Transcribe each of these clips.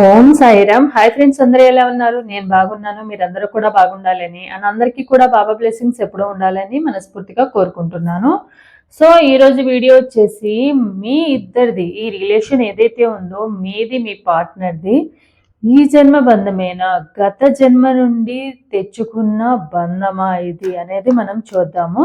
ఓం Sairam. Hi friends అందరూ ఎలా ఉన్నారు? నేను బాగున్నాను మీరందరూ కూడా బాగుండాలని అండ్ అందరికీ కూడా బాబా బ్లెస్సింగ్స్ ఎప్పుడూ ఉండాలని మనస్ఫూర్తిగా కోరుకుంటున్నాను. సో ఈరోజు వీడియో వచ్చేసి మీ ఇద్దరిది ఈ రిలేషన్ ఏదైతే ఉందో మీది మీ పార్ట్నర్ది ఈ జన్మ బంధమేనా? గత జన్మ నుండి తెచ్చుకున్న బంధమా ఇది అనేది మనం చూద్దాము.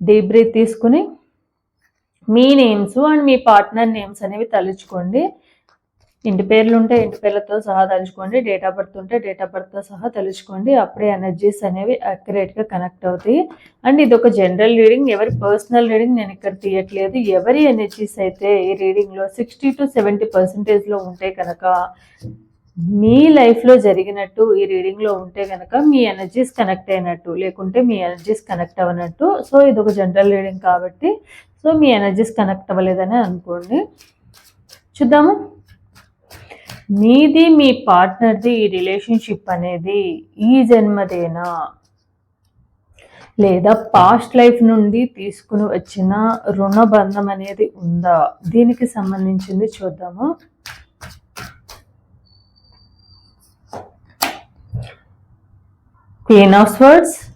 డీప్ బ్రీత్ తీసుకుని మీ నేమ్స్ అండ్ మీ పార్ట్నర్ నేమ్స్ అనేవి తలుచుకోండి. ఇంటి పేర్లు ఉంటే ఇంటి పేర్లతో సహా తలుచుకోండి. డేట్ ఆఫ్ బర్త్ ఉంటే డేట్ ఆఫ్ బర్త్తో సహా తలుచుకోండి. అప్పుడే ఎనర్జీస్ అనేవి అక్యురేట్గా కనెక్ట్ అవుతాయి. అండ్ ఇది ఒక జనరల్ రీడింగ్ ఎవరి పర్సనల్ రీడింగ్ నేను ఇక్కడ తీయట్లేదు. ఎవరి ఎనర్జీస్ అయితే ఈ రీడింగ్లో సిక్స్టీ టు సెవెంటీ పర్సెంటేజ్లో ఉంటే కనుక మీ లైఫ్లో జరిగినట్టు ఈ రీడింగ్లో ఉంటే కనుక మీ ఎనర్జీస్ కనెక్ట్ అయినట్టు లేకుంటే మీ ఎనర్జీస్ కనెక్ట్ అవ్వనట్టు. సో ఇది ఒక జనరల్ రీడింగ్ కాబట్టి సో మీ ఎనర్జీస్ కనెక్ట్ అవ్వలేదని అనుకోండి. చూద్దాము. మీది మీ పార్ట్నర్ది ఈ రిలేషన్షిప్ అనేది ఈ జన్మదేనా? లేదా పాస్ట్ లైఫ్ నుండి తీసుకుని వచ్చిన రుణబంధం అనేది ఉందా? దీనికి సంబంధించింది చూద్దాము. Queen of Swords,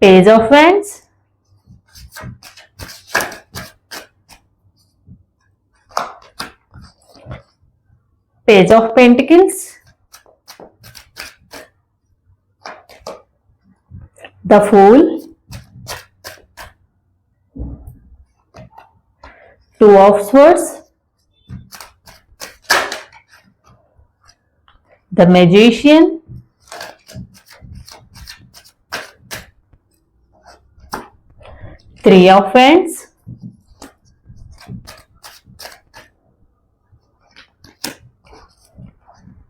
Page of Wands, Page of Pentacles, the Fool, Two of Swords, the magician, three of wands,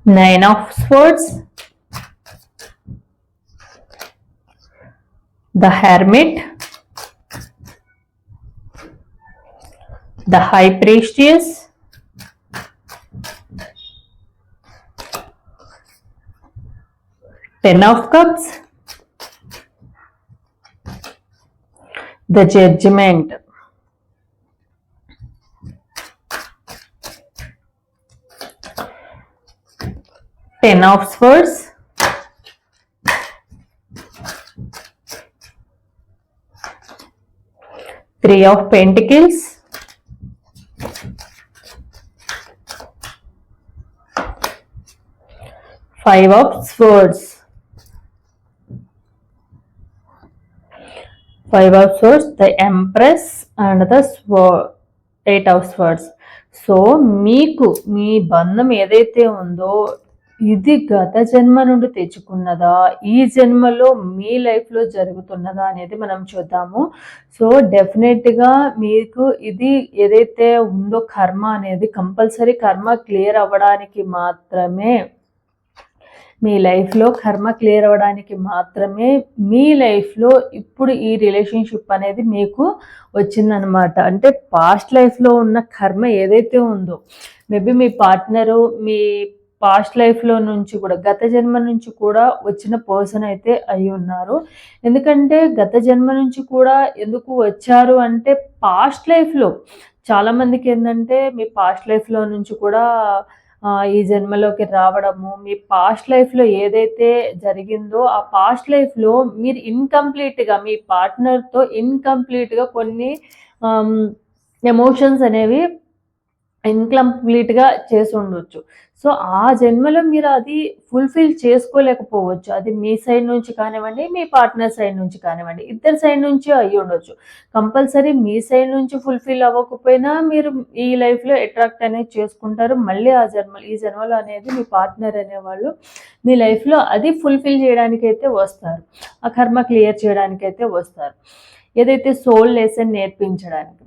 nine of swords, the hermit, the high priestess, Ten of Cups, the Judgment, Ten of Swords, Three of Pentacles, Five of Swords, Five of Swords, the Empress and the eight of swords so మీకు మీ బంధం ఏదైతే ఉందో ఇది గత జన్మ నుండి తెచ్చుకున్నదా ఈ జన్మలో మీ లైఫ్లో జరుగుతున్నదా అనేది మనం చూద్దాము. సో డెఫినెట్గా మీకు ఇది ఏదైతే ఉందో కర్మ అనేది కంపల్సరీ కర్మ క్లియర్ అవ్వడానికి మాత్రమే మీ లైఫ్లో కర్మ క్లియర్ అవ్వడానికి మాత్రమే మీ లైఫ్లో ఇప్పుడు ఈ రిలేషన్షిప్ అనేది మీకు వచ్చిందనమాట అంటే పాస్ట్ లైఫ్లో ఉన్న కర్మ ఏదైతే ఉందో మేబీ మీ పార్ట్నరు మీ పాస్ట్ లైఫ్లో నుంచి కూడా గత జన్మ నుంచి కూడా వచ్చిన పర్సన్ అయితే అయి ఉన్నారు. ఎందుకంటే గత జన్మ నుంచి కూడా ఎందుకు వచ్చారు అంటే పాస్ట్ లైఫ్లో చాలామందికి ఏంటంటే మీ పాస్ట్ లైఫ్లో నుంచి కూడా ఈ జన్మలోకి రావడము మీ పాస్ట్ లైఫ్లో ఏదైతే జరిగిందో ఆ పాస్ట్ లైఫ్లో మీరు ఇన్కంప్లీట్గా మీ పార్ట్నర్తో ఇన్కంప్లీట్గా కొన్ని ఎమోషన్స్ అనేవి ఇన్కంప్లీట్గా చేసి ఉండొచ్చు. సో ఆ జన్మలో మీరు అది ఫుల్ఫిల్ చేసుకోలేకపోవచ్చు. అది మీ సైడ్ నుంచి కానివ్వండి మీ పార్ట్నర్ సైడ్ నుంచి కానివ్వండి ఇద్దరి సైడ్ నుంచి అయ్యి ఉండొచ్చు. కంపల్సరీ మీ సైడ్ నుంచి ఫుల్ఫిల్ అవ్వకపోయినా మీరు ఈ లైఫ్లో అట్రాక్ట్ అనేది చేసుకుంటారు. మళ్ళీ ఆ జన్మ ఈ జన్మలో అనేది మీ పార్ట్నర్ అనేవాళ్ళు మీ లైఫ్లో అది ఫుల్ఫిల్ చేయడానికి అయితే వస్తారు. ఆ కర్మ క్లియర్ చేయడానికి అయితే వస్తారు. ఏదైతే సోల్ లెసన్ నేర్పించడానికి.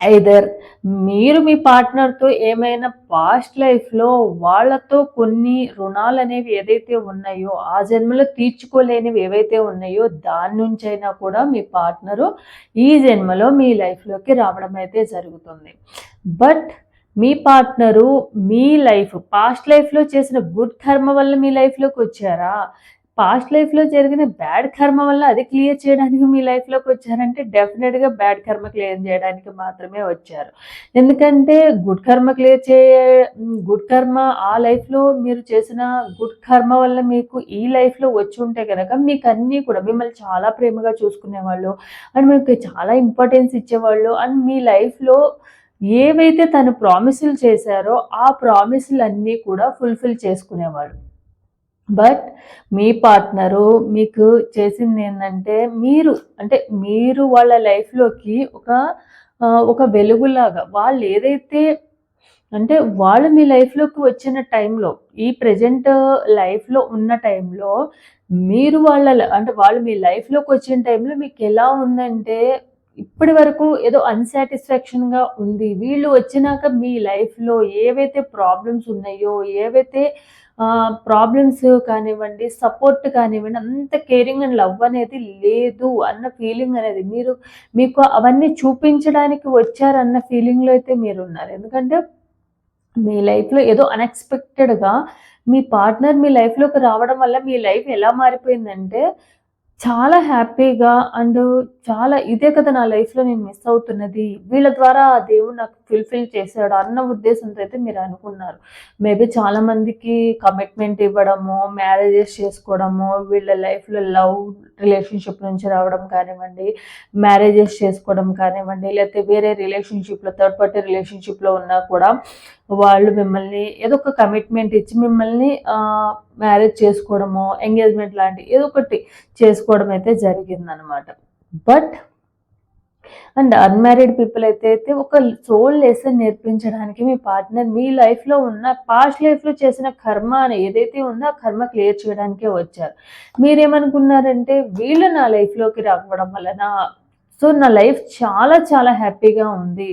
ఐదర్ మీరు మీ పార్ట్నర్తో ఏమైనా పాస్ట్ లైఫ్లో వాళ్ళతో కొన్ని రుణాలు అనేవి ఏదైతే ఉన్నాయో ఆ జన్మలో తీర్చుకోలేనివి ఏవైతే ఉన్నాయో దాని నుంచైనా కూడా మీ పార్ట్నరు ఈ జన్మలో మీ లైఫ్లోకి రావడం అయితే జరుగుతుంది. బట్ మీ పార్ట్నరు మీ లైఫ్ పాస్ట్ లైఫ్లో చేసిన గుడ్ కర్మ వల్ల మీ లైఫ్లోకి వచ్చారా? పాస్ట్ లైఫ్లో జరిగిన బ్యాడ్ కర్మ వల్ల అది క్లియర్ చేయడానికి మీ లైఫ్లోకి వచ్చారంటే డెఫినెట్గా బ్యాడ్ కర్మ క్లియర్ చేయడానికి మాత్రమే వచ్చారు. ఎందుకంటే గుడ్ కర్మ క్లియర్ చేయ గుడ్ కర్మ ఆ లైఫ్లో మీరు చేసిన గుడ్ కర్మ వల్ల మీకు ఈ లైఫ్లో వచ్చి ఉంటే కనుక మీకు అన్నీ కూడా మిమ్మల్ని చాలా ప్రేమగా చూసుకునేవాళ్ళు అండ్ మీకు చాలా ఇంపార్టెన్స్ ఇచ్చేవాళ్ళు అండ్ మీ లైఫ్లో ఏవైతే తను ప్రామిసులు చేశారో ఆ ప్రామిసులు అన్నీ కూడా ఫుల్ఫిల్ చేసుకునేవాడు బట్ మీ పార్ట్నరు మీకు చేసింది ఏంటంటే మీరు అంటే మీరు వాళ్ళ లైఫ్లోకి ఒక ఒక వెలుగులాగా వాళ్ళు ఏదైతే అంటే వాళ్ళు మీ లైఫ్లోకి వచ్చిన టైంలో ఈ ప్రజెంట్ లైఫ్లో ఉన్న టైంలో మీరు వాళ్ళ అంటే వాళ్ళు మీ లైఫ్లోకి వచ్చిన టైంలో మీకు ఎలా ఉందంటే ఇప్పటి వరకు ఏదో అన్సాటిస్ఫాక్షన్గా ఉంది. వీళ్ళు వచ్చినాక మీ లైఫ్లో ఏవైతే ప్రాబ్లమ్స్ ఉన్నాయో ఏవైతే ప్రాబ్లమ్స్ కానివ్వండి సపోర్ట్ కానివ్వండి అంత కేరింగ్ అండ్ లవ్ అనేది లేదు అన్న ఫీలింగ్ అనేది. మీరు మీకు అవన్నీ చూపించడానికి వచ్చారన్న ఫీలింగ్లో అయితే మీరు ఉన్నారు. ఎందుకంటే మీ లైఫ్లో ఏదో అన్ఎక్స్పెక్టెడ్గా మీ పార్ట్నర్ మీ లైఫ్లోకి రావడం వల్ల మీ లైఫ్ ఎలా మారిపోయిందంటే చాలా హ్యాపీగా అండ్ చాలా ఇదే కదా నా లైఫ్‌లో నేను మిస్ అవుతున్నది. వీళ్ళ ద్వారా ఆ దేవుడు నాకు ఫుల్‌ఫిల్ చేశాడు అన్న ఉద్దేశంతో అయితే మీరు అనుకున్నారు. మేబీ చాలామందికి కమిట్మెంట్ ఇవ్వడము, మ్యారేజెస్ చేసుకోవడము, వీళ్ళ లైఫ్‌లో లవ్ రిలేషన్‌షిప్ నుంచి రావడం కానివ్వండి, మ్యారేజెస్ చేసుకోవడం కానివ్వండి, లేకపోతే వేరే రిలేషన్‌షిప్‌లో థర్డ్ పార్టీ రిలేషన్‌షిప్‌లో ఉన్నా కూడా వాళ్ళు మిమ్మల్ని ఏదో ఒక కమిట్మెంట్ ఇచ్చి మిమ్మల్ని మ్యారేజ్ చేసుకోవడము ఎంగేజ్మెంట్ లాంటి ఏదో ఒకటి చేసుకోవడం అయితే జరిగిందనమాట బట్ అండ్ అన్మ్యారీడ్ పీపుల్ అయితే అయితే ఒక సోల్ లెసన్ నేర్పించడానికి మీ పార్ట్నర్ మీ లైఫ్లో ఉన్న పాస్ట్ లైఫ్లో చేసిన కర్మ అని ఏదైతే ఉందో ఆ కర్మ క్లియర్ చేయడానికే వచ్చారు. మీరేమనుకున్నారంటే వీళ్ళు నా లైఫ్లోకి రావడం వలన సో నా లైఫ్ చాలా చాలా హ్యాపీగా ఉంది.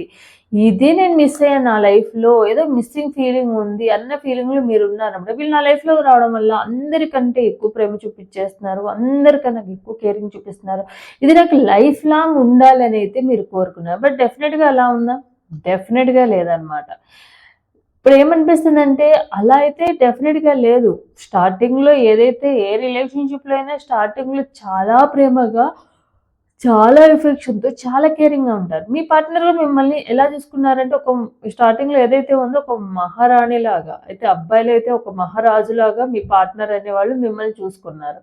ఇదే నేను మిస్ అయ్యాను నా లైఫ్లో ఏదో మిస్సింగ్ ఫీలింగ్ ఉంది అన్న ఫీలింగ్లో మీరు ఉన్నారన్నమాట వీళ్ళు నా లైఫ్లో రావడం వల్ల అందరికంటే ఎక్కువ ప్రేమ చూపించేస్తున్నారు. అందరికన్నా ఎక్కువ కేరింగ్ చూపిస్తున్నారు. ఇది నాకు లైఫ్ లాంగ్ ఉండాలని అయితే మీరు కోరుకున్నారు. బట్ డెఫినెట్గా అలా ఉందా? డెఫినెట్గా లేదనమాట ఇప్పుడు ఏమనిపిస్తుందంటే అలా అయితే డెఫినెట్గా లేదు. స్టార్టింగ్లో ఏదైతే ఏ రిలేషన్షిప్లో అయినా స్టార్టింగ్లో చాలా ప్రేమగా చాలా ఎఫెక్షన్తో చాలా కేరింగ్గా ఉంటారు. మీ పార్ట్నర్ మిమ్మల్ని ఎలా చూసుకున్నారంటే ఒక స్టార్టింగ్లో ఏదైతే ఉందో ఒక మహారాణి లాగా అయితే అబ్బాయిలు అయితే ఒక మహారాజులాగా మీ పార్ట్నర్ అనేవాళ్ళు మిమ్మల్ని చూసుకున్నారు.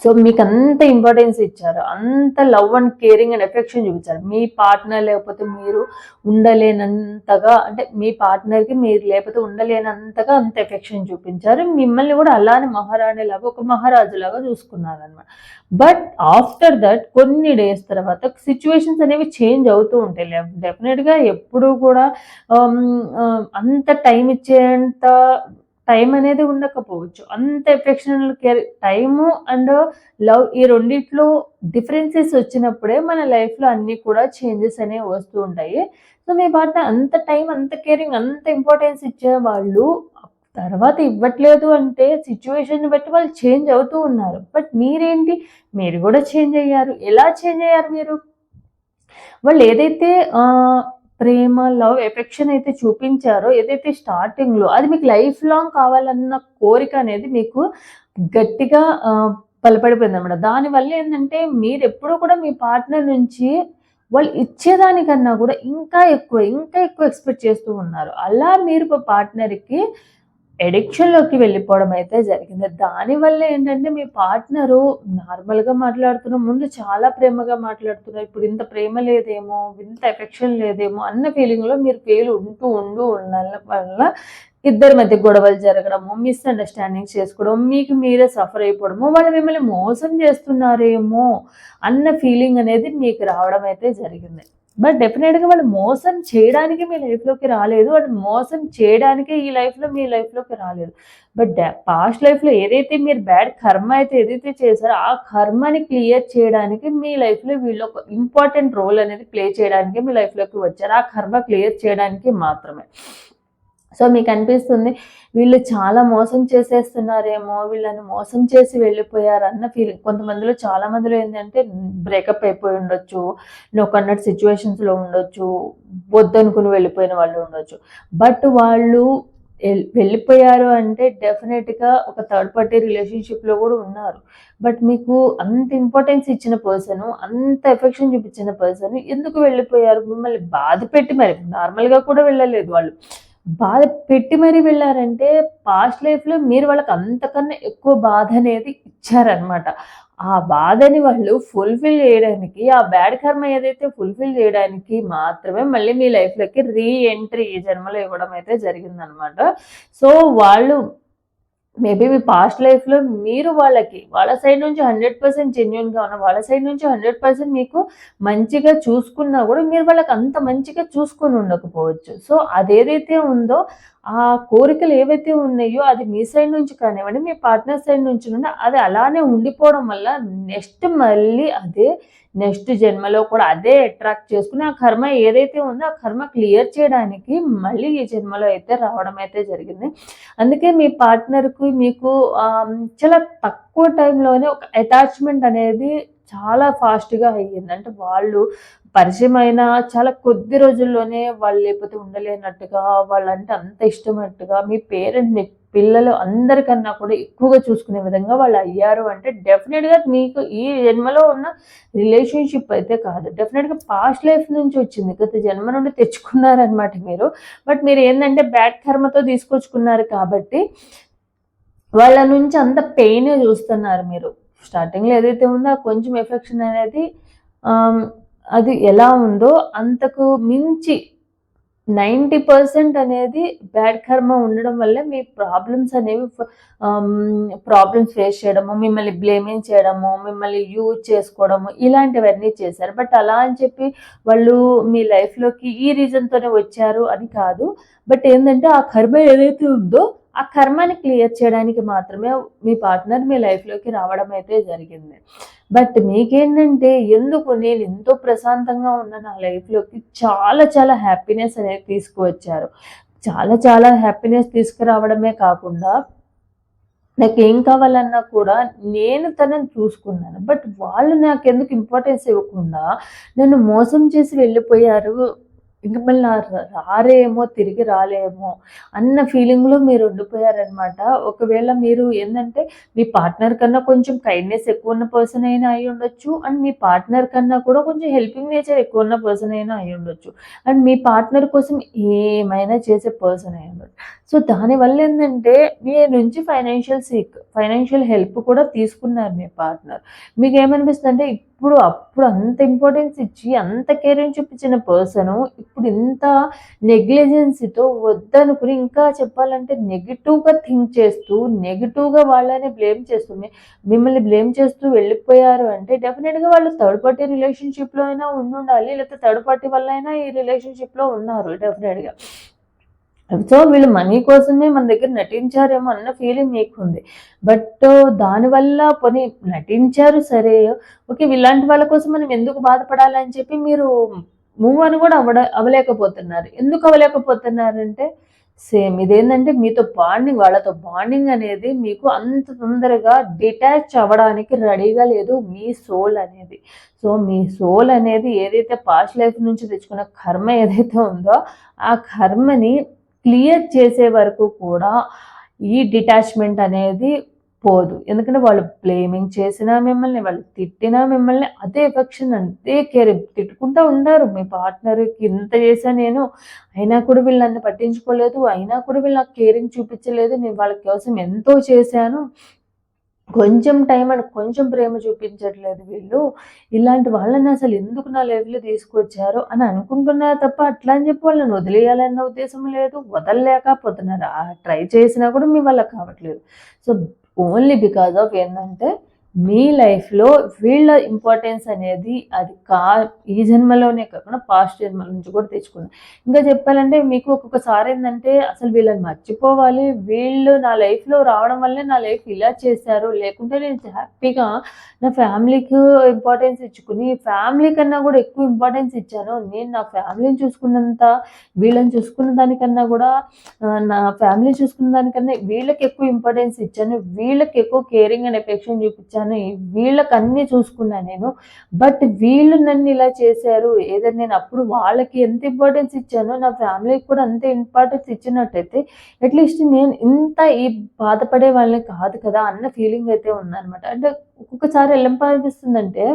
సో మీకు అంత ఇంపార్టెన్స్ ఇచ్చారు. అంత love and caring and affection చూపించారు. మీ పార్ట్నర్ లేకపోతే మీరు ఉండలేనంతగా అంటే మీ పార్ట్నర్కి మీరు లేకపోతే ఉండలేనంతగా అంత ఎఫెక్షన్ చూపించారు. మిమ్మల్ని కూడా అలానే మహారాణి లాగా ఒక మహారాజు లాగా చూసుకున్నారు అనమాట బట్ ఆఫ్టర్ దట్ కొన్ని డేస్ తర్వాత సిచ్యువేషన్స్ అనేవి చేంజ్ అవుతూ ఉంటాయి. డెఫినెట్గా ఎప్పుడు కూడా um, um, అంత టైం ఇచ్చేంత టైం అనేది ఉండకపోవచ్చు. అంత affectional care time and love ఈ రెండిట్లో డిఫరెన్సెస్ వచ్చినప్పుడే మన లైఫ్లో అన్నీ కూడా చేంజెస్ అనేవి వస్తూ ఉంటాయి. సో మీ పార్ట్నర్ అంత టైం అంత కేరింగ్ అంత ఇంపార్టెన్స్ ఇచ్చే వాళ్ళు తర్వాత ఇవ్వట్లేదు అంటే సిచ్యువేషన్ బట్టి వాళ్ళు చేంజ్ అవుతూ ఉన్నారు. బట్ మీరేంటి? మీరు కూడా చేంజ్ అయ్యారు. ఎలా చేంజ్ అయ్యారు మీరు? వాళ్ళు ఏదైతే ప్రేమ లవ్ ఎఫెక్షన్ అయితే చూపించారో ఏదైతే స్టార్టింగ్లో అది మీకు లైఫ్ లాంగ్ కావాలన్న కోరిక అనేది మీకు గట్టిగా బలపడిపోయింది అనమాట దానివల్ల ఏంటంటే మీరు ఎప్పుడూ కూడా మీ పార్ట్నర్ నుంచి వాళ్ళు ఇచ్చేదానికన్నా కూడా ఇంకా ఎక్కువ ఇంకా ఎక్కువ ఎక్స్పెక్ట్ చేస్తూ ఉన్నారు. అలా మీరు పార్ట్నర్కి ఎడిక్షన్లోకి వెళ్ళిపోవడం అయితే జరిగింది. దానివల్ల ఏంటంటే మీ పార్ట్నరు నార్మల్గా మాట్లాడుతున్న ముందు చాలా ప్రేమగా మాట్లాడుతున్నారు. ఇప్పుడు ఇంత ప్రేమ లేదేమో ఇంత ఎఫెక్షన్ లేదేమో అన్న ఫీలింగ్లో మీరు ఫీల్ ఉంటూ ఉండు ఉండాల వల్ల ఇద్దరి మధ్య గొడవలు జరగడము మిస్అండర్స్టాండింగ్ చేసుకోవడం మీకు మీరే సఫర్ అయిపోవడము వాళ్ళు మిమ్మల్ని మోసం చేస్తున్నారేమో అన్న ఫీలింగ్ అనేది మీకు రావడం అయితే జరిగింది. బట్ డెఫినెట్గా వాళ్ళు మోసం చేయడానికి మీ లైఫ్లోకి రాలేదు వాళ్ళు మోసం చేయడానికే ఈ లైఫ్లో మీ లైఫ్లోకి రాలేదు. బట్ పాస్ట్ లైఫ్లో ఏదైతే మీరు బ్యాడ్ కర్మ అయితే ఏదైతే చేశారో ఆ కర్మని క్లియర్ చేయడానికి మీ లైఫ్లో వీళ్ళు ఒక ఇంపార్టెంట్ రోల్ అనేది ప్లే చేయడానికి మీ లైఫ్లోకి వచ్చారు. ఆ కర్మ క్లియర్ చేయడానికి మాత్రమే. సో మీకు అనిపిస్తుంది వీళ్ళు చాలా మోసం చేసేస్తున్నారేమో వీళ్ళని మోసం చేసి వెళ్ళిపోయారు అన్న ఫీలింగ్ కొంతమందిలో చాలా మందిలో ఏంటంటే బ్రేకప్ అయిపోయి ఉండొచ్చు నువ్వు సిచ్యువేషన్స్లో ఉండొచ్చు వద్దనుకుని వెళ్ళిపోయిన వాళ్ళు ఉండొచ్చు. బట్ వాళ్ళు వెళ్ళిపోయారు అంటే డెఫినెట్గా ఒక థర్డ్ పార్టీ రిలేషన్షిప్లో కూడా ఉన్నారు. బట్ మీకు అంత ఇంపార్టెన్స్ ఇచ్చిన పర్సన్ అంత ఎఫెక్షన్ చూపించిన పర్సన్ ఎందుకు వెళ్ళిపోయారు? మిమ్మల్ని బాధ పెట్టి మరి నార్మల్గా కూడా వెళ్ళలేదు వాళ్ళు. బాధ పెట్టి మరీ వెళ్ళారంటే పాస్ట్ లైఫ్లో మీరు వాళ్ళకి అంతకన్నా ఎక్కువ బాధ అనేది ఇచ్చారనమాట ఆ బాధని వాళ్ళు ఫుల్ఫిల్ చేయడానికి ఆ బ్యాడ్ కర్మ ఏదైతే ఫుల్ఫిల్ చేయడానికి మాత్రమే మళ్ళీ మీ లైఫ్లోకి రీ ఎంట్రీ ఈ జన్మలో ఇవ్వడం అయితే జరిగిందనమాట సో వాళ్ళు మేబీ మీ పాస్ట్ లైఫ్లో మీరు వాళ్ళకి వాళ్ళ సైడ్ నుంచి హండ్రెడ్ పర్సెంట్ జెన్యున్గా ఉన్న వాళ్ళ సైడ్ నుంచి హండ్రెడ్ పర్సెంట్ మీకు మంచిగా చూసుకున్నా కూడా మీరు వాళ్ళకి అంత మంచిగా చూసుకొని ఉండకపోవచ్చు. సో అదేదైతే ఉందో ఆ కోరికలు ఏవైతే ఉన్నాయో అది మీ సైడ్ నుంచి కానివ్వండి మీ పార్ట్నర్ సైడ్ నుంచి అది అలానే ఉండిపోవడం వల్ల నెక్స్ట్ మళ్ళీ అదే నెక్స్ట్ జన్మలో కూడా అదే అట్రాక్ట్ చేసుకుని ఆ కర్మ ఏదైతే ఉందో ఆ కర్మ క్లియర్ చేయడానికి మళ్ళీ ఈ జన్మలో అయితే రావడం అయితే జరిగింది. అందుకే మీ పార్ట్నర్కి మీకు చాలా తక్కువ టైంలోనే ఒక అటాచ్మెంట్ అనేది చాలా ఫాస్ట్గా అయ్యింది. అంటే వాళ్ళు పరిచయం అయినా చాలా కొద్ది రోజుల్లోనే వాళ్ళు లేకపోతే ఉండలేనట్టుగా వాళ్ళంటే అంత ఇష్టమైనట్టుగా మీ పేరెంట్ మీ పిల్లలు అందరికన్నా కూడా ఎక్కువగా చూసుకునే విధంగా వాళ్ళు అయ్యారు అంటే డెఫినెట్గా మీకు ఈ జన్మలో ఉన్న రిలేషన్షిప్ అయితే కాదు. డెఫినెట్గా పాస్ట్ లైఫ్ నుంచి వచ్చింది గత జన్మ నుండి తెచ్చుకున్నారనమాట మీరు. బట్ మీరు ఏంటంటే బ్యాడ్ కర్మతో తీసుకొచ్చుకున్నారు కాబట్టి వాళ్ళ నుంచి అంత పెయిన్ చూస్తున్నారు మీరు. స్టార్టింగ్లో ఏదైతే ఉందో కొంచెం ఎఫెక్షన్ అనేది అది ఎలా ఉందో అంతకు మించి నైంటీ పర్సెంట్ అనేది బ్యాడ్ కర్మ ఉండడం వల్ల మీ ప్రాబ్లమ్స్ అనేవి ప్రాబ్లమ్స్ ఫేస్ చేయడము మిమ్మల్ని బ్లేమింగ్ చేయడము మిమ్మల్ని యూజ్ చేసుకోవడము ఇలాంటివన్నీ చేశారు. బట్ అలా అని చెప్పి వాళ్ళు మీ లైఫ్లోకి ఈ రీజన్తోనే వచ్చారు అని కాదు. బట్ ఏంటంటే ఆ కర్మ ఏదైతే ఉందో ఆ కర్మని క్లియర్ చేయడానికి మాత్రమే మీ పార్ట్నర్ మీ లైఫ్లోకి రావడం అయితే జరిగింది. బట్ మీకేంటంటే ఎందుకు నేను ఎంతో ప్రశాంతంగా ఉన్న నా లైఫ్లోకి చాలా చాలా హ్యాపీనెస్ అనేది తీసుకువచ్చారు. చాలా చాలా హ్యాపీనెస్ తీసుకురావడమే కాకుండా నాకు ఏం కావాలన్నా కూడా నేను తనని చూసుకున్నాను. బట్ వాళ్ళు నాకు ఎందుకు ఇంపార్టెన్స్ ఇవ్వకుండా నన్ను మోసం చేసి వెళ్ళిపోయారు. ఇంక మళ్ళీ రారేమో తిరిగి రాలేమో అన్న ఫీలింగ్లో మీరు ఉండిపోయారనమాట ఒకవేళ మీరు ఏంటంటే మీ పార్ట్నర్ కన్నా కొంచెం కైండ్నెస్ ఎక్కువ ఉన్న పర్సన్ అయినా అయి ఉండొచ్చు. అండ్ మీ పార్ట్నర్ కన్నా కూడా కొంచెం హెల్పింగ్ నేచర్ ఎక్కువ ఉన్న పర్సన్ అయినా అయి ఉండొచ్చు. అండ్ మీ పార్ట్నర్ కోసం ఏమైనా చేసే పర్సన్ అయి ఉండొచ్చు. సో దానివల్ల ఏంటంటే మీ నుంచి ఫైనాన్షియల్ సీక్ ఫైనాన్షియల్ హెల్ప్ కూడా తీసుకున్నారు మీ పార్ట్నర్ మీకు ఏమనిపిస్తుంది అంటే ఇప్పుడు అప్పుడు అంత ఇంపార్టెన్స్ ఇచ్చి అంత కేరింగ్ చూపించిన పర్సను ఇప్పుడు ఇంత నెగ్లిజెన్సీతో వద్దనుకుని ఇంకా చెప్పాలంటే నెగిటివ్గా థింక్ చేస్తూ నెగిటివ్గా వాళ్ళని బ్లేమ్ చేస్తూ మిమ్మల్ని బ్లేమ్ చేస్తూ వెళ్ళిపోయారు అంటే డెఫినెట్గా వాళ్ళు థర్డ్ పార్టీ రిలేషన్షిప్లో అయినా ఉండాలి లేకపోతే థర్డ్ పార్టీ వల్ల అయినా ఈ రిలేషన్షిప్లో ఉన్నారు డెఫినెట్గా సో వీళ్ళు మనీ కోసమే మన దగ్గర నటించారేమో అన్న ఫీలింగ్ మీకు ఉంది బట్ దానివల్ల పోనీ నటించారు సరే ఓకే ఇలాంటి వాళ్ళ కోసం మనం ఎందుకు బాధపడాలని చెప్పి మీరు మూవ్ అని కూడా అవ్వడ అవ్వలేకపోతున్నారు ఎందుకు అవ్వలేకపోతున్నారంటే సేమ్ ఇదేంటంటే మీతో బాండింగ్ వాళ్ళతో బాండింగ్ అనేది మీకు అంత తొందరగా డిటాచ్ అవ్వడానికి రెడీగా లేదు మీ సోల్ అనేది. సో మీ సోల్ అనేది ఏదైతే పాస్ట్ లైఫ్ నుంచి తెచ్చుకున్న కర్మ ఏదైతే ఉందో ఆ కర్మని క్లియర్ చేసే వరకు కూడా ఈ డిటాచ్మెంట్ అనేది పోదు. ఎందుకంటే వాళ్ళు బ్లేమింగ్ చేసినా మిమ్మల్ని వాళ్ళు తిట్టినా మిమ్మల్ని అదే ఎఫెక్షన్ అంతే కేర్ తిట్టుకుంటూ ఉంటారు మీ పార్ట్నర్కి ఇంత చేశా నేను అయినా కూడా వీళ్ళని పట్టించుకోలేదు అయినా కూడా వీళ్ళు నాకు కేరింగ్ చూపించలేదు నేను వాళ్ళ కోసం ఎంతో చేశాను. కొంచెం టైం అని కొంచెం ప్రేమ చూపించట్లేదు వీళ్ళు. ఇలాంటి వాళ్ళని అసలు ఎందుకు నా లైఫ్లో తీసుకొచ్చారు అని అనుకుంటున్నారు తప్ప అట్లా అని చెప్పి వాళ్ళని వదిలేయాలన్న ఉద్దేశం లేదు. వదలలేకపోతున్నారు. ట్రై చేసినా కూడా మీ వల్ల కావట్లేదు. సో ఓన్లీ బికాజ్ ఆఫ్ ఏంటంటే మీ లైఫ్లో వీళ్ళ ఇంపార్టెన్స్ అనేది అది కా ఈ జన్మలోనే కాకుండా పాస్ట్ జన్మల నుంచి కూడా తెచ్చుకున్నాను ఇంకా చెప్పాలంటే మీకు ఒక్కొక్కసారి ఏంటంటే అసలు వీళ్ళని మర్చిపోవాలి వీళ్ళు నా లైఫ్లో రావడం వల్లే నా లైఫ్ ఇలా చేశారు లేకుంటే నేను హ్యాపీగా నా ఫ్యామిలీకి ఇంపార్టెన్స్ ఇచ్చుకుని ఫ్యామిలీ కన్నా కూడా ఎక్కువ ఇంపార్టెన్స్ ఇచ్చాను. నేను నా ఫ్యామిలీని చూసుకున్నంత వీళ్ళని చూసుకున్న దానికన్నా కూడా నా ఫ్యామిలీ చూసుకున్న దానికన్నా వీళ్ళకి ఎక్కువ ఇంపార్టెన్స్ ఇచ్చాను. వీళ్ళకి ఎక్కువ కేరింగ్ అండ్ ఎఫెక్షన్ చూపించాను. వీళ్ళకి అన్నీ చూసుకున్నాను నేను. బట్ వీళ్ళు నన్ను ఇలా చేశారు. ఏదైనా నేను అప్పుడు వాళ్ళకి ఎంత ఇంపార్టెన్స్ ఇచ్చానో నా ఫ్యామిలీకి కూడా అంతే ఇంపార్టెన్స్ ఇచ్చినట్టయితే అట్లీస్ట్ నేను ఇంత ఈ బాధపడే వాళ్ళని కాదు కదా అన్న ఫీలింగ్ అయితే ఉందన్నమాట. అంటే ఒక్కొక్కసారి ఎలా అనిపిస్తుందంటే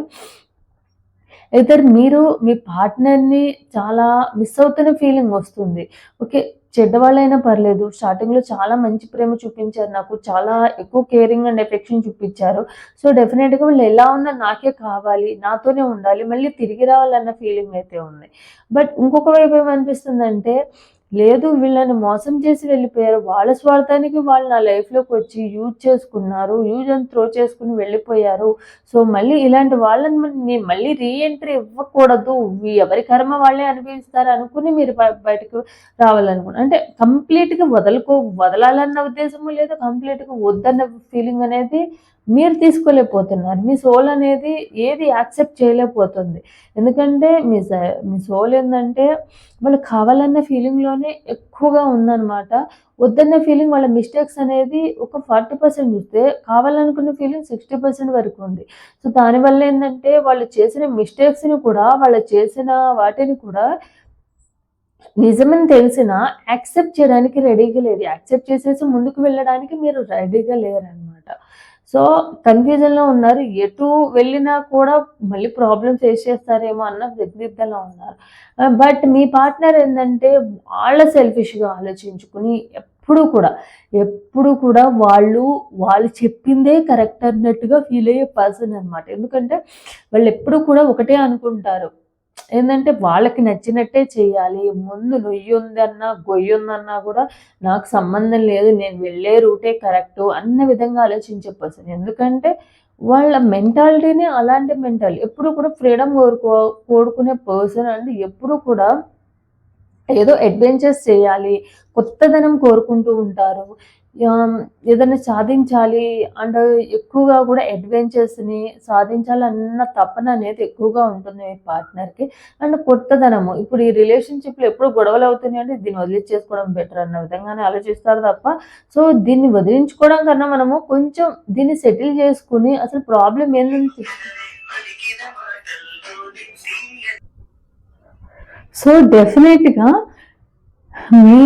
ఇద్దరు మీరు మీ పార్ట్నర్ని చాలా మిస్ అవుతున్న ఫీలింగ్ వస్తుంది. ఓకే చెడ్డవాళ్ళైనా పర్లేదు. స్టార్టింగ్లో చాలా మంచి ప్రేమ చూపించారు. నాకు చాలా ఎక్కువ కేరింగ్ అండ్ ఎఫెక్షన్ చూపించారు. సో డెఫినెట్గా వాళ్ళు ఎలా ఉన్నా నాకే కావాలి. నాతోనే ఉండాలి. మళ్ళీ తిరిగి రావాలన్న ఫీలింగ్ అయితే ఉంది. బట్ ఇంకొక వైపు ఏమనిపిస్తుందంటే లేదు వీళ్ళని మోసం చేసి వెళ్ళిపోయారు. వాళ్ళ స్వార్థానికి వాళ్ళు నా లైఫ్లోకి వచ్చి యూజ్ చేసుకున్నారు యూజ్ అని త్రో చేసుకుని వెళ్ళిపోయారు. సో మళ్ళీ ఇలాంటి వాళ్ళని నేను మళ్ళీ రీఎంట్రీ ఇవ్వకూడదు. ఎవరి కర్మ వాళ్ళే అనుభవిస్తారు అనుకుని మీరు బయటకు రావాలనుకున్నారు అంటే కంప్లీట్గా వదలుకో వదలాలన్న ఉద్దేశము లేదు. కంప్లీట్గా వద్దన్న ఫీలింగ్ అనేది మీరు తీసుకోలేకపోతున్నారు. మీ సోల్ అనేది ఏది యాక్సెప్ట్ చేయలేకపోతుంది. ఎందుకంటే మీ మీ సోల్ ఏంటంటే వాళ్ళు కావాలన్న ఫీలింగ్లోనే ఎక్కువగా ఉందన్నమాట. వద్దన్న ఫీలింగ్ వాళ్ళ మిస్టేక్స్ అనేది ఒక ఫార్టీ పర్సెంట్ చూస్తే కావాలనుకున్న ఫీలింగ్ సిక్స్టీ పర్సెంట్ వరకు ఉంది. సో దానివల్ల ఏంటంటే వాళ్ళు చేసిన మిస్టేక్స్ని కూడా వాళ్ళు చేసిన వాటిని కూడా నిజమని తెలిసిన యాక్సెప్ట్ చేయడానికి రెడీగా లేదు యాక్సెప్ట్ చేసేసి ముందుకు వెళ్ళడానికి మీరు రెడీగా లేరనమాట సో కన్ఫ్యూజన్లో ఉన్నారు. ఎటు వెళ్ళినా కూడా మళ్ళీ ప్రాబ్లమ్స్ ఫేస్ చేస్తారేమో అన్న దిగ్దిద్దలో ఉన్నారు. బట్ మీ పార్ట్నర్ ఏంటంటే వాళ్ళ సెల్ఫిష్గా ఆలోచించుకుని ఎప్పుడు కూడా ఎప్పుడు కూడా వాళ్ళు వాళ్ళు చెప్పిందే కరెక్ట్ అన్నట్టుగా ఫీల్ అయ్యే పర్సన్ అనమాట ఎందుకంటే వాళ్ళు ఎప్పుడు కూడా ఒకటే అనుకుంటారు. ఏంటంటే వాళ్ళకి నచ్చినట్టే చేయాలి. ముందు నొయ్యి ఉందన్నా గొయ్యి ఉందన్నా కూడా నాకు సంబంధం లేదు నేను వెళ్ళే రూటే కరెక్ట్ అన్న విధంగా ఆలోచించే పర్సన్. ఎందుకంటే వాళ్ళ మెంటాలిటీనే అలాంటి మెంటాలిటీ ఎప్పుడు కూడా ఫ్రీడమ్ కోరుకో కోరుకునే పర్సన్ అంటే ఎప్పుడు కూడా ఏదో అడ్వెంచర్స్ చేయాలి కొత్తదనం కోరుకుంటూ ఉంటారు. ఏదైనా సాధించాలి అండ్ ఎక్కువగా కూడా అడ్వెంచర్స్ని సాధించాలన్న తపన అనేది ఎక్కువగా ఉంటుంది మీ పార్ట్నర్కి అండ్ కొత్తదనము ఇప్పుడు ఈ రిలేషన్షిప్లో ఎప్పుడు గొడవలు అవుతున్నాయి అంటే దీన్ని వదిలించేసుకోవడం బెటర్ అన్న విధంగానే ఆలోచిస్తారు తప్ప సో దీన్ని వదిలించుకోవడం కన్నా మనము కొంచెం దీన్ని సెటిల్ చేసుకుని అసలు ప్రాబ్లం ఏంటంటే సో డెఫినెట్గా మీ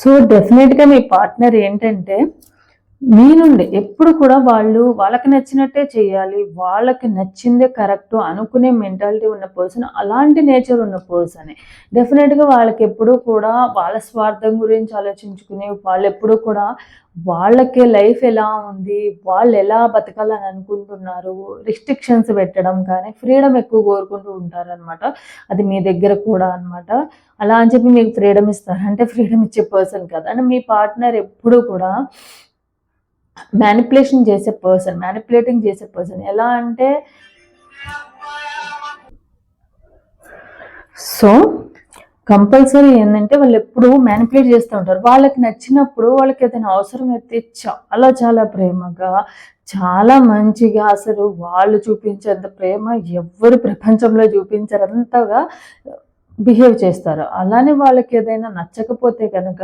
సో డెఫినెట్గా మీ పార్ట్నర్ ఏంటంటే మీ నుండి ఎప్పుడు కూడా వాళ్ళు వాళ్ళకి నచ్చినట్టే చేయాలి వాళ్ళకి నచ్చిందే కరెక్ట్ అనుకునే మెంటాలిటీ ఉన్న పర్సన్ అలాంటి నేచర్ ఉన్న పర్సనే డెఫినెట్గా వాళ్ళకి ఎప్పుడు కూడా వాళ్ళ స్వార్థం గురించి ఆలోచించుకుని వాళ్ళు ఎప్పుడు కూడా వాళ్ళకే లైఫ్ ఎలా ఉంది వాళ్ళు ఎలా బతకాలని అనుకుంటున్నారు రిస్ట్రిక్షన్స్ పెట్టడం కానీ ఫ్రీడమ్ ఎక్కువ కోరుకుంటూ ఉంటారనమాట అది మీ దగ్గర కూడా అనమాట అలా అని చెప్పి మీకు ఫ్రీడమ్ ఇస్తారు. అంటే ఫ్రీడమ్ ఇచ్చే పర్సన్ కదా. అంటే మీ పార్ట్నర్ ఎప్పుడు కూడా మ్యానిపులేషన్ చేసే పర్సన్ మ్యానిపులేటింగ్ చేసే పర్సన్ ఎలా అంటే సో కంపల్సరీ ఏంటంటే వాళ్ళు ఎప్పుడు మ్యానిపులేట్ చేస్తూ ఉంటారు. వాళ్ళకి నచ్చినప్పుడు వాళ్ళకి ఏదైనా అవసరం అయితే చాలా చాలా ప్రేమగా చాలా మంచిగా అసలు వాళ్ళు చూపించేంత ప్రేమ ఎవరు ప్రపంచంలో చూపించరంతగా బిహేవ్ చేస్తారు. అలానే వాళ్ళకి ఏదైనా నచ్చకపోతే కనుక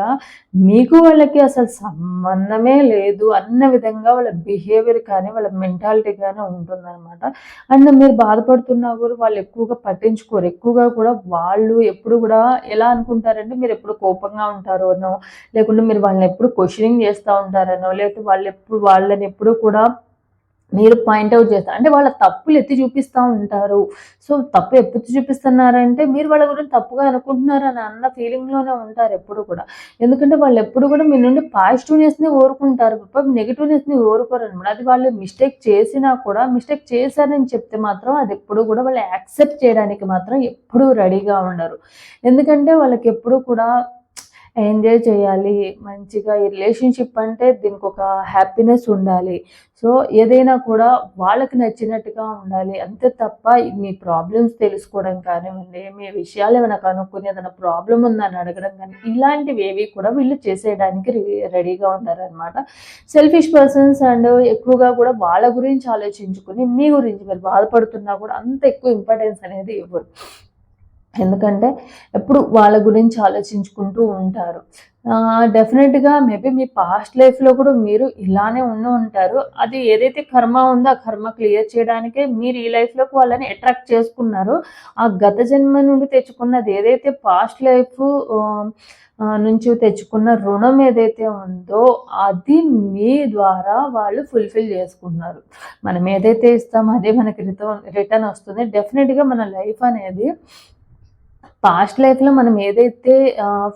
మీకు వాళ్ళకి అసలు సంబంధమే లేదు అన్న విధంగా వాళ్ళ బిహేవియర్ కానీ వాళ్ళ మెంటాలిటీ కానీ ఉంటుందన్నమాట. అండ్ మీరు బాధపడుతున్నా కూడా వాళ్ళు ఎక్కువగా పట్టించుకోరు. ఎక్కువగా కూడా వాళ్ళు ఎప్పుడు కూడా ఎలా అనుకుంటారంటే మీరు ఎప్పుడు కోపంగా ఉంటారో లేకుంటే మీరు వాళ్ళని ఎప్పుడు క్వశ్చనింగ్ చేస్తూ ఉంటారనో లేకపోతే వాళ్ళు ఎప్పుడు వాళ్ళని ఎప్పుడు కూడా మీరు పాయింట్అవుట్ చేస్తారు అంటే వాళ్ళ తప్పులు ఎత్తి చూపిస్తూ ఉంటారు. సో తప్పు ఎత్తి చూపిస్తున్నారంటే మీరు వాళ్ళ గురించి తప్పుగా అనుకుంటున్నారు అని అన్న ఫీలింగ్లోనే ఉంటారు ఎప్పుడు కూడా. ఎందుకంటే వాళ్ళు ఎప్పుడు కూడా మీ నుండి పాజిటివ్నెస్ని కోరుకుంటారు తప్ప నెగిటివ్నెస్ని కోరుకోరు అనమాట. అది వాళ్ళు మిస్టేక్ చేసినా కూడా మిస్టేక్ చేశారని చెప్తే మాత్రం అది ఎప్పుడు కూడా వాళ్ళు యాక్సెప్ట్ చేయడానికి మాత్రం ఎప్పుడూ రెడీగా ఉండరు. ఎందుకంటే వాళ్ళకి ఎప్పుడు కూడా ఎంజాయ్ చేయాలి. మంచిగా ఈ రిలేషన్షిప్ అంటే దీనికి ఒక హ్యాపీనెస్ ఉండాలి. సో ఏదైనా కూడా వాళ్ళకి నచ్చినట్టుగా ఉండాలి. అంతే తప్ప మీ ప్రాబ్లమ్స్ తెలుసుకోవడం కానివ్వండి మీ విషయాలు ఏమైనా కనుక్కుని ఏదైనా ప్రాబ్లం ఉందని అడగడం కానీ ఇలాంటివి ఏవి కూడా వీళ్ళు చేసేయడానికి రెడీగా ఉన్నారనమాట సెల్ఫిష్ పర్సన్స్ అండ్ ఎక్కువగా కూడా వాళ్ళ గురించి ఆలోచించుకుని మీ గురించి మీరు బాధపడుతున్నా కూడా అంత ఎక్కువ ఇంపార్టెన్స్ అనేది ఇవ్వరు. ఎందుకంటే ఎప్పుడు వాళ్ళ గురించి ఆలోచించుకుంటూ ఉంటారు. డెఫినెట్గా మేబీ మీ పాస్ట్ లైఫ్లో కూడా మీరు ఇలానే ఉండి ఉంటారు. అది ఏదైతే కర్మ ఉందో ఆ కర్మ క్లియర్ చేయడానికే మీరు ఈ లైఫ్లోకి వాళ్ళని అట్రాక్ట్ చేసుకున్నారు. ఆ గత జన్మ నుండి తెచ్చుకున్నది ఏదైతే పాస్ట్ లైఫ్ నుంచి తెచ్చుకున్న రుణం ఏదైతే ఉందో అది మీ ద్వారా వాళ్ళు ఫుల్ఫిల్ చేసుకున్నారు మనం ఏదైతే ఇస్తామో అదే మనకి రిటర్న్ రిటర్న్ వస్తుంది. డెఫినెట్గా మన లైఫ్ అనేది పాస్ట్ లైఫ్లో మనం ఏదైతే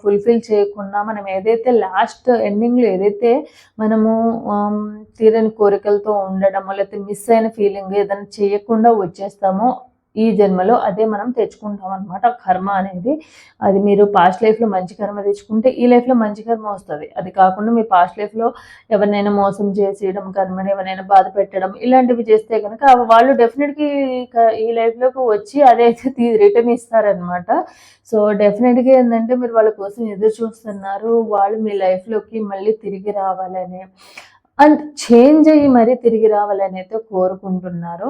ఫుల్ఫిల్ చేయకుండా మనం ఏదైతే లాస్ట్ ఎండింగ్లో ఏదైతే మనము తీరని కోరికలతో ఉండడమో లేకపోతే మిస్ అయిన ఫీలింగ్ ఏదైనా చేయకుండా వచ్చేస్తామో ఈ జన్మలో అదే మనం తెచ్చుకుంటాం అనమాట కర్మ అనేది అది మీరు పాస్ట్ లైఫ్లో మంచి కర్మ తెచ్చుకుంటే ఈ లైఫ్లో మంచి కర్మ వస్తుంది. అది కాకుండా మీ పాస్ట్ లైఫ్లో ఎవరినైనా మోసం చేసేయడం కర్మని ఎవరైనా బాధ పెట్టడం ఇలాంటివి చేస్తే కనుక వాళ్ళు డెఫినెట్గా ఈ లైఫ్లోకి వచ్చి అదైతే రిటర్న్ ఇస్తారనమాట సో డెఫినెట్గా ఏంటంటే మీరు వాళ్ళ కోసం ఎదురు చూస్తున్నారు. వాళ్ళు మీ లైఫ్లోకి మళ్ళీ తిరిగి రావాలని అండ్ చేంజ్ అయ్యి మరీ తిరిగి రావాలని అయితే కోరుకుంటున్నారు.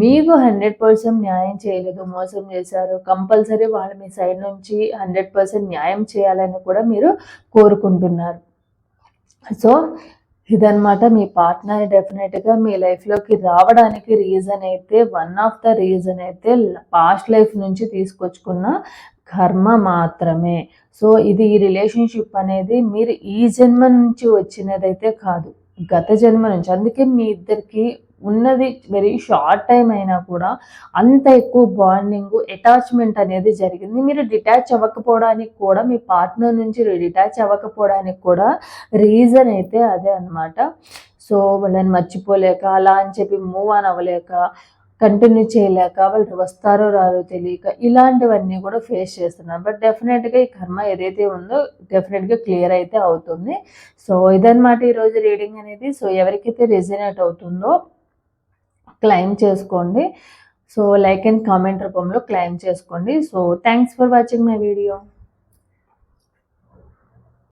మీకు హండ్రెడ్ పర్సెంట్ న్యాయం చేయలేదు మోసం చేశారు కంపల్సరీ వాళ్ళు మీ సైడ్ నుంచి హండ్రెడ్ పర్సెంట్ న్యాయం చేయాలని కూడా మీరు కోరుకుంటున్నారు. సో ఇదనమాట మీ పార్ట్నర్ డెఫినెట్గా మీ లైఫ్లోకి రావడానికి రీజన్ అయితే వన్ ఆఫ్ ద రీజన్ అయితే పాస్ట్ లైఫ్ నుంచి తీసుకొచ్చుకున్న కర్మ మాత్రమే. సో ఇది ఈ రిలేషన్షిప్ అనేది మీరు ఈ జన్మ నుంచి వచ్చినదైతే కాదు. గత జన్మ నుంచి. అందుకే మీ ఇద్దరికి ఉన్నది వెరీ షార్ట్ టైం అయినా కూడా అంత ఎక్కువ బాండింగ్ అటాచ్మెంట్ అనేది జరిగింది. మీరు డిటాచ్ అవ్వకపోవడానికి కూడా మీ పార్ట్నర్ నుంచి డిటాచ్ అవ్వకపోవడానికి కూడా రీజన్ అయితే అదే అనమాట సో వాళ్ళని మర్చిపోలేక అలా అని చెప్పి మూవ్ ఆన్ అవ్వలేక కంటిన్యూ చేయలేక వాళ్ళు వస్తారో రారో తెలియక ఇలాంటివన్నీ కూడా ఫేస్ చేస్తున్నారు. బట్ డెఫినెట్గా ఈ కర్మ ఏదైతే ఉందో డెఫినెట్గా క్లియర్ అయితే అవుతుంది. సో ఇదనమాట ఈరోజు రీడింగ్ అనేది. సో ఎవరికైతే రెజినేట్ అవుతుందో క్లైమ్ చేసుకోండి. సో లైక్ అండ్ కామెంట్ రూపంలో క్లైమ్ చేసుకోండి. So thanks for watching my video